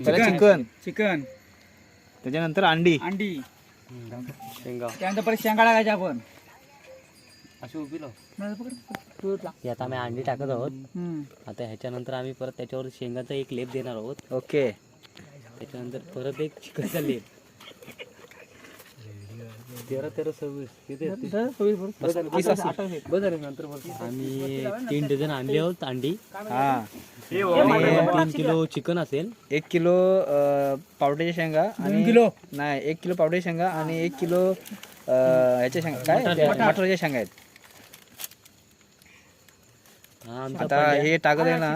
पहिला chicken. Chicken. त्याच्यानंतर अंडी. अंडी. शेंगा. त्यानंतर परत शेंगा टाकायच्या आपण. अशी उभी लाव. हे आता आम्ही अंडी टाकत आहोत. आता ह्याच्यानंतर आम्ही परत त्याच्यावर शेंगाचा एक लेप देणार आहोत. ओके. त्याच्यानंतर परत एक चिकनचा लेप. तेरा तेरा सव्वीस. किती आहेत ते? तर होईल बरोबर. वीस अठ्ठावीस, असतील. अठ्ठावीस. बस. झाले नंतर आम्ही तीन डझन आणले आहोत अंडी. हा. आणि तीन किलो चिकन असेल. एक किलो अं, पावट्याच्या शेंगा आणि किलो. नाही एक किलो पावट्याच्या शेंगा आणि एक किलो अं, ह्याच्या शेंगा. काय? मटरच्या शेंगा आहेत. हा आमचा आता हे टाकत आहे ना.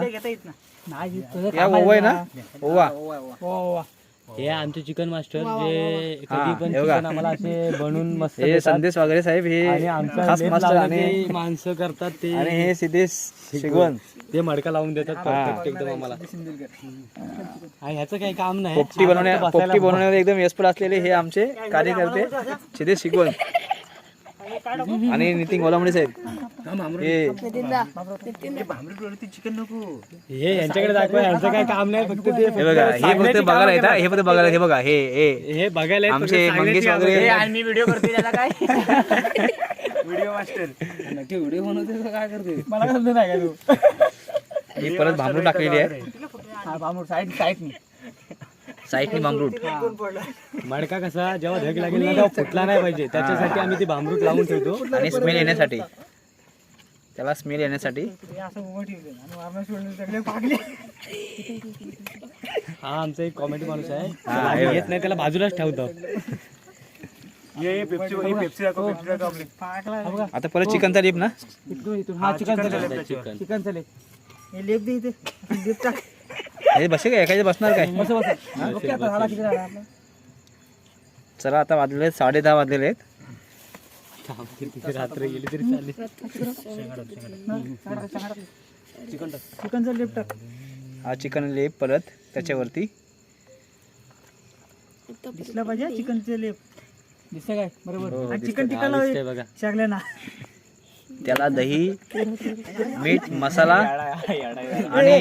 या ओवा आहे ना? ओवा. ओवा, ओवा. हे आमचे चिकन मास्टर जे हा, कधी पण हे बघा. चिकन आम्हाला असे बनवून मस्त हे देतात. संदेश वगैरे साहेब हे आणि आमचा खास लेप मास्टर लावलं आणि ते माणसं करतात ते. आणि हे सिद्धेश शिगवण ते मडका लावून देतात हा. परफेक्ट एकदम आम्हाला आणि ह्याचं काही काम नाही. पोपटी बनवण्या पोपटी बनवण्यावर एकदम एक्सपर्ट असलेले हे आमचे कार्यकर्ते. सिद्धेश शिगवण आणि नितीन गोलामडे साहेब. हे. हे यांच्याकडे दाखवा यांचं काही काम नाही फक्त ते हे बघा हे फक्त बघायला येतात हे फक्त बघायला हे बघा हे हे. हे बघायला आमचे मंगेश वगैरे. मी व्हिडिओ करते त्याला काय? व्हिडिओ मास्टर नक्की व्हिडिओ बनवते काय करते मला कसं नाही काय तू? ही परत भांबरूट टाकलेली आहे. हा साईड साईड मी साईडनी भांबरूट मडका कसा जेव्हा धग लागेल ना तेव्हा फुटला नाही पाहिजे. त्याच्यासाठी आम्ही ते भांबरूट लावून ठेवतो. आणि स्मेल येण्यासाठी. त्याला स्मेल येण्यासाठी. ते असं उभं ठेवलं आणि वारणा सोडलं सगळे पागले हा आमचा एक कॉमेडी माणूस आहे. घेत नाही त्याला बाजूलाच ठेवतो. आता परत चिकनचा लिप ना? इथून इथून हा चिकन चिकन चिकन चालेल. हे लेप दे इथे. लेप टाक. हे बसे काय एखाद्या बसणार काय? चला आता वाजलेले आहेत, साडे दहा वाजलेले आहेत. रात्र गेली तरी चालेल. चिकनचा लेप टाक. हा चिकन लेप परत त्याच्यावरती. दिसला पाहिजे चिकनचे लेप. दिसतं काय? बरोबर. हो. चिकन बघा. शागल्या ना. त्याला दही मीठ मसाला आणि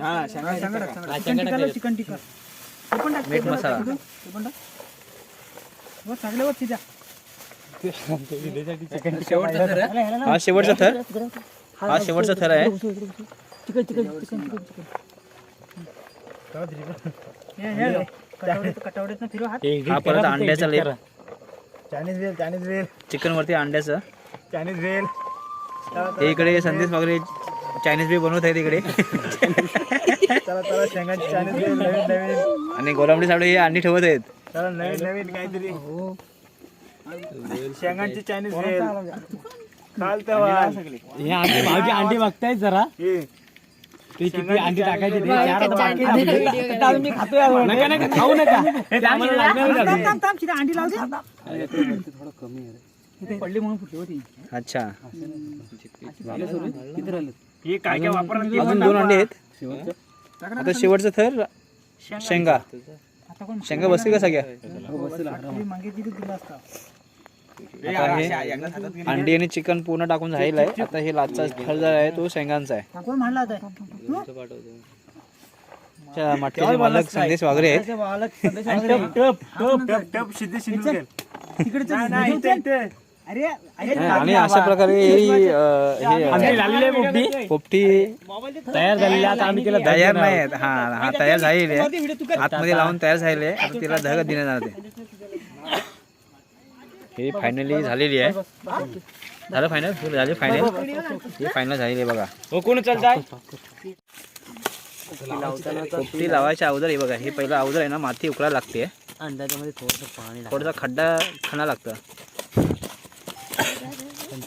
हा. चिकन टिक्काला चिकन टिक्का पण टाक, मीठ पण मसाला. टाक, पण टाक. वर चांगल्यावर चिजा. ह्याला- ह्याला ना. हा? शेवटचा थर? हा शेवटचा थर आहे. चिकन चिकन चिकन चिकन हे, हे, फिरव हे हा परत अंड्याचा. चायनीज वेल चायनीज वेल. चिकन वरती अंड्याचं. चायनीज वेल. हे इकडे संदेश वगैरे चायनीज बी बनवत आहेत इकडे. चला चला शेंगाची चायनीज वेल नवीन नवीन. आणि गोलामडी साडू हे अंडी ठेवत आहेत. चला नवीन नवीन काहीतरी. शेंगांची चायनीज हे आमचे भाऊजी अंडी जरा. ते किती अंडी टाकायची ते चार आता बाकी आहे. मी खातोय नका नका खाऊ नका. ते आम्हाला लागणारच आहे. अंडी लावते पडली म्हणून फुटली होती. अच्छा. हे काय काय वापरणार अजून दोन अंडे आहेत. आता शेवटचं थर शेंगा. आता कोण शेंगा बसते का सगळ्या? हे अंडी आणि चिकन पूर्ण टाकून झालेलं आहे. आता हे लाचचा थर जो आहे तो शेंगांचा आहे. कोण म्हणला होता अच्छा, मटक्याचे मालक संदेश वागरे आहेत. अरे अरे आणि अशा प्रकारे ही, अं, हे आमची अं, झालेली आहे पोपटी पोपटी तयार झालेली आहे. आता आम्ही तिला तयार नाही आहेत हा हा तयार झालेली आहे. आतमध्ये लावून तयार झालेली आहे. आता तिला धग देण्यात जाणार ते हे फायनली झालेली आहे. झालं फायनल झाले फायनल हे फायनल झालेली आहे बघा. हो कोण चालताय पोपटी लावायच्या अगोदर हे बघा हे पहिलं अगोदर आहे ना माती उकळायला लागते. अंदाजामध्ये मध्ये थोडंसं पाणी. थोडासा खड्डा खणा लागतं.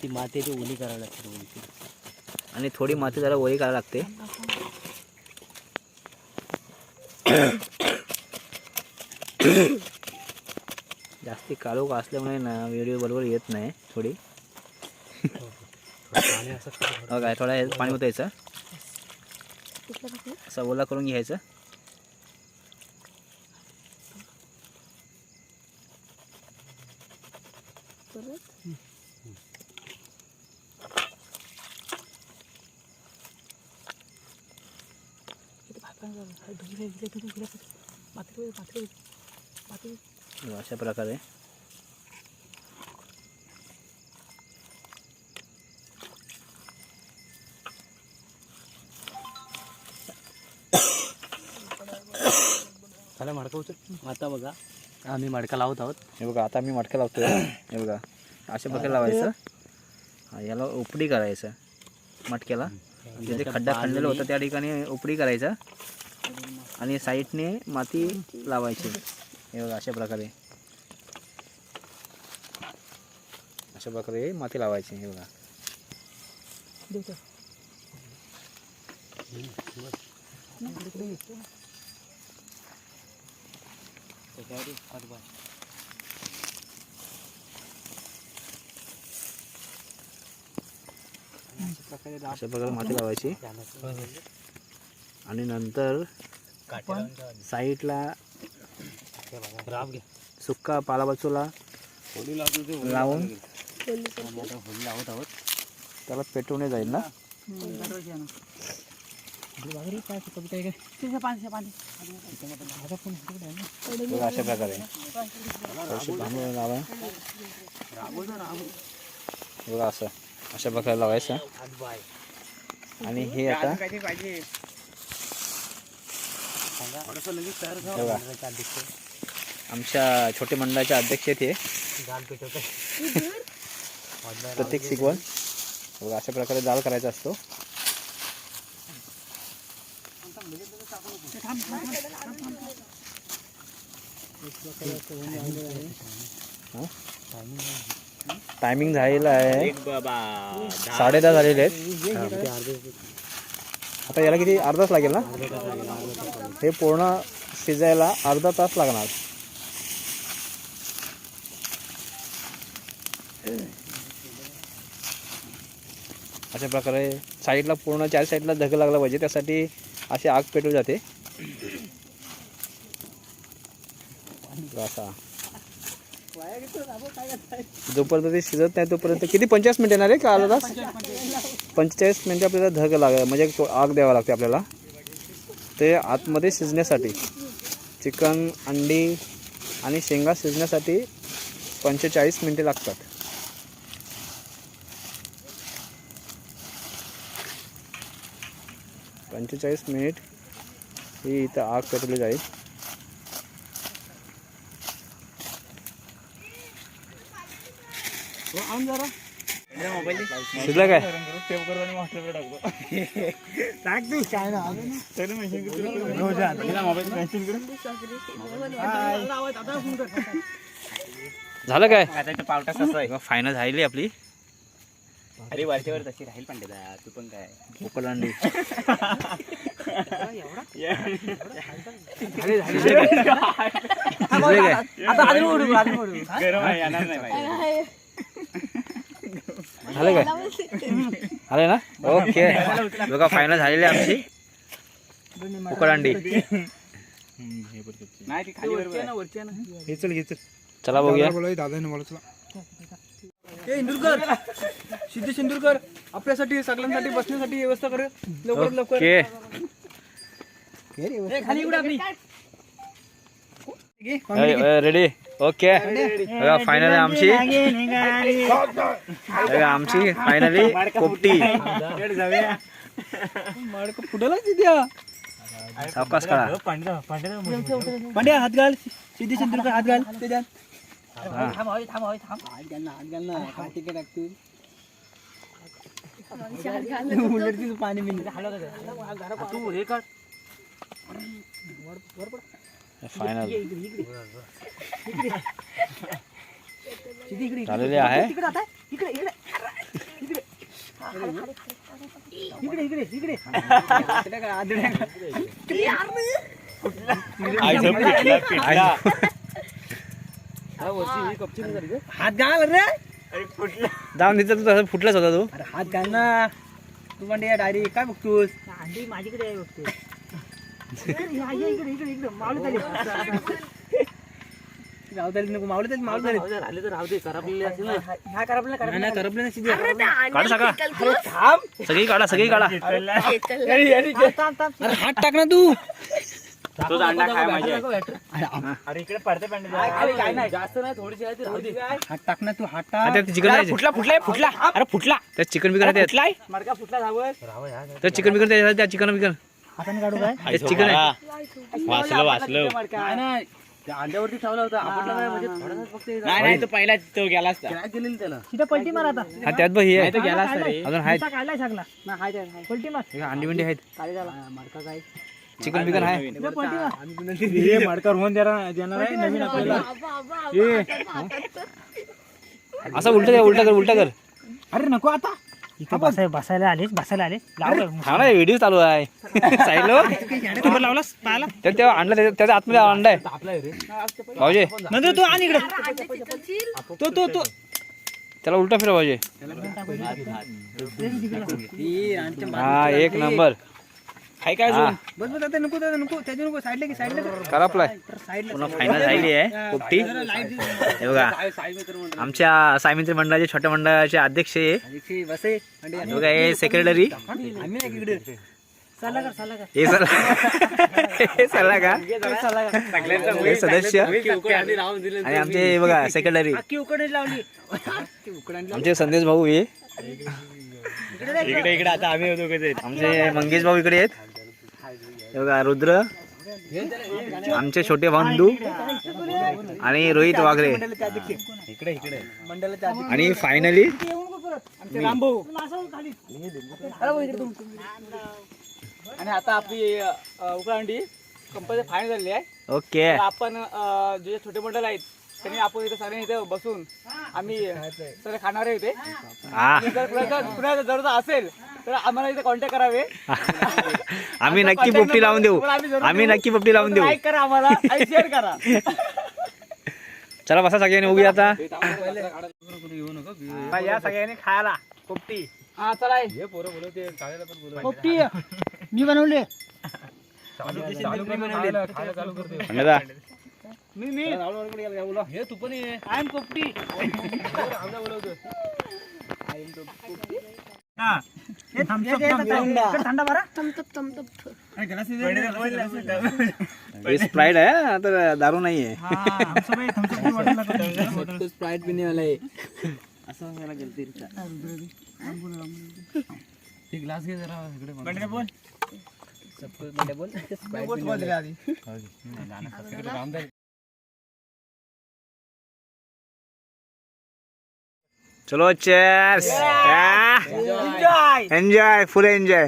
ती मातीची ओली करावी लागते थोडीशी. आणि थोडी माती जरा ओली करायला लागते. जास्ती काळोख असल्यामुळे ना व्हिडिओ बरोबर येत नाही थोडी. हो काय थोडा हे पाणी ओतायचं. असं ओला करून घ्यायचं. अशा प्रकारे. चला मडका उचल? आता बघा. आम्ही मडका लावत आहोत. हे बघा आता मी मटका लावतोय. हे बघा अशा प्रकारे लावायचं. हा, याला उपडी करायचं मटक्याला. जिथे खड्डा खणलेला होता त्या ठिकाणी उपडी करायचा. आणि साईडने माती लावायची. हे बघा अशा प्रकारे. अशा प्रकारे माती लावायची हे बघा. अशा प्रकारे माती लावायची. आणि नंतर साईडला राब घ्या. सुक्का पालाबाजूला लावून लावत आहोत. त्याला पेटवणे जाईल ना? अशा प्रकारे. बघा असं अशा प्रकारे लावायचं. आणि हे आता बघा. आमच्या छोटे मंडळाचे अध्यक्ष हे. प्रत्येक शिकवण बघा अशा प्रकारे जाळ करायचा असतो. टायमिंग झालेला आहे. साडे दहा झालेले आहेत. आता याला किती? अर्धा तास लागेल ना? हे पूर्ण शिजायला अर्धा तास लागणार. अशा प्रकारे साईडला पूर्ण चार साईडला धग लागला पाहिजे. त्यासाठी अशी आग पेटवली जाते. असा. जोपर्यंत ते शिजत नाही तोपर्यंत किती? पंचवीस मिनिट येणार आहे का अर्धा तास? पंचेचाळीस मिनटं आपल्याला धग लाग म्हणजे तो आग द्यावा लागते आपल्याला. ते आतमध्ये शिजण्यासाठी चिकन अंडी आणि शेंगा शिजण्यासाठी पंचेचाळीस मिनिटे लागतात. पंचेचाळीस मिनिट ही इथं आग पेटवली जाईल. जरा. शिजलं काय? झालं काय? पावटा ससा आहे. फायनल झाली आपली. अरे वरच्यावर तशी राहील पण तू पण काय? उकल अंडी. शिजले काय? गरम आहे येणार नाही झालं काय? झालं ना? ओके. बघा फायनल झालेली आमची. उकड अंडी नाही ती खाली बरोबर आहे. चला. बघूया इंदुरकर! सिद्ध सिंदूरकर आपल्यासाठी सगळ्यांसाठी बसण्यासाठी व्यवस्था कर. लवकर. ए, खाली रेडी ओके. बघा फायनल आहे आमची. बघा आमची फायनली पोपटी तिथे सावकाश करा. पांड्या हात घाल. सिद्धी सिंदूरकर हात घाल. त्याच्यात हात घाल ना हात घाल ना हात इकडे टाक तू उलट तिथं पाणी बिन तू हे काढ इकडे झालेली आहे. हात घाल रे. जाऊन तिथं तू तसं फुटलाच होता तू. अरे हात घाल ना. तू म्हणजे डायरेक्ट काय बघतोस? अंडी माझ्याकडे आहे बघते तर ह्या करपले काढा सगळा सगळी काढा सगळी काढा हात टाक ना तू तो दांडा माझ्या अरे इकडे पडते पडते काय नाही जास्त नाही थोडीशी आहे ती राहू दे. हात टाक ना तू हात हा, टाक चिकन फुटला फुटला अरे फुटला त्या चिकन बिकन फुटलाय मडका फुटला चिकन बिकन त्या चिकन बिकन हाताने काढू काय? त्यात चिकन आहे. वाचलं वाचलं. काय नाही. त्या अंड्यावरती ठेवला होता. आपटला नाही म्हणजे थोडासा फक्त हे नाही नाही तो पहिला तो गेला असता. काय केलेलं त्याला. तिथे पलटी मार आता. हा त्यात बघ हे आहे. तो गेला असता रे. अजून आहेत काढलाय सगळा. पलटी मार. हे अंडी बिंडी आहेत. झाला? मडका काय? चिकन बिकन आहे. तिथे पलटी मार. हे मडकर होऊन देणार देणार आहे नवीन आपल्याला. असं उलट कर उलट कर उलट कर. अरे नको आता. इथे बसाय बसायला आलेच बसायला आले लावलं हा ना व्हिडिओ चालू आहे. साईडलो तू लावलास? पाहिला तर तेव्हा आणलं त्याच्या- त्याच्या आतमध्ये अंडा आहे. भाऊजी. नंतर तू आण इकडे. तो तो तो त्याला उलटा फिरव भाऊजी. हा एक नंबर. काय काय बस बस आता नको दादा नको त्याच्या नको साईडला की साईडला करापलाय साईडला पुन्हा फायनल झालेली आहे. पोपटी हे बघा. आमच्या सायमित्र मंडळाचे छोट्या मंडळाचे अध्यक्ष आहे हे बघा हे सेक्रेटरी आम्ही नाही इकडे. चला कर चला कर. हे सर हे सल्ला का? हे सदस्य. आणि आमचे हे बघा सेक्रेटरी अख्खी उकडे लावली. आमचे संदेश भाऊ हे. इकडे इकडे. आता आम्ही आमचे मंगेश भाऊ इकडे आहेत. बघा रुद्र आमचे छोटे बंधू आणि रोहित वाघरे. इकडे इकडे आणि फायनली आणि आता आपली उकळांडी कंपनी फायनल झालेली आहे. ओके. आपण जे छोटे मंडळ आहेत त्यांनी आपण इथे सगळे इथे बसून आम्ही सगळे खाणार आहे इथे. हा. कुणाचा जर असेल तर आम्हाला इथे कॉन्टॅक्ट करावे. आम्ही नक्की पोपटी लावून देऊ. आम्ही नक्की पोपटी लावून देऊ. लाईक करा आम्हाला आणि शेअर करा. चला बसा सगळ्यांनी उभी आता. या सगळ्यांनी खायला. पोपटी. हा चला पोपटी मी बनवले. मी मी हे तू पण ये. आय एम पोपटी हे. थंडा बरा. हे स्प्राईट आहे हा, तर दारू नाही आहे स्प्राईट पिणे वाला आहे ग्लास घे जरा इकडे बोल. चलो एन्जॉय फुल एन्जॉय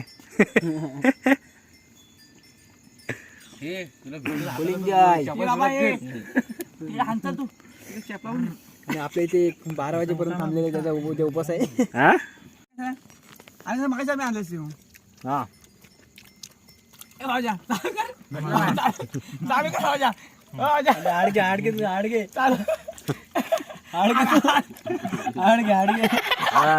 आपल्या इथे बारा वाजेपर्यंत थांबलेले त्याचा उद्या उपास आहे. हा? आणि मग आम्ही आणले शिव हा. आडगे तुझं आडगे आडगे आडगे. हा.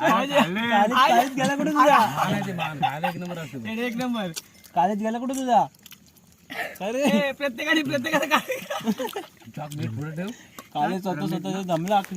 कालेज गेला कुठे तुझा एक नंबर कालेज गेला कुठे तुझा अरे प्रत्येकाने प्रत्येकाने कालेज स्वतः स्वतः जमला अख्खा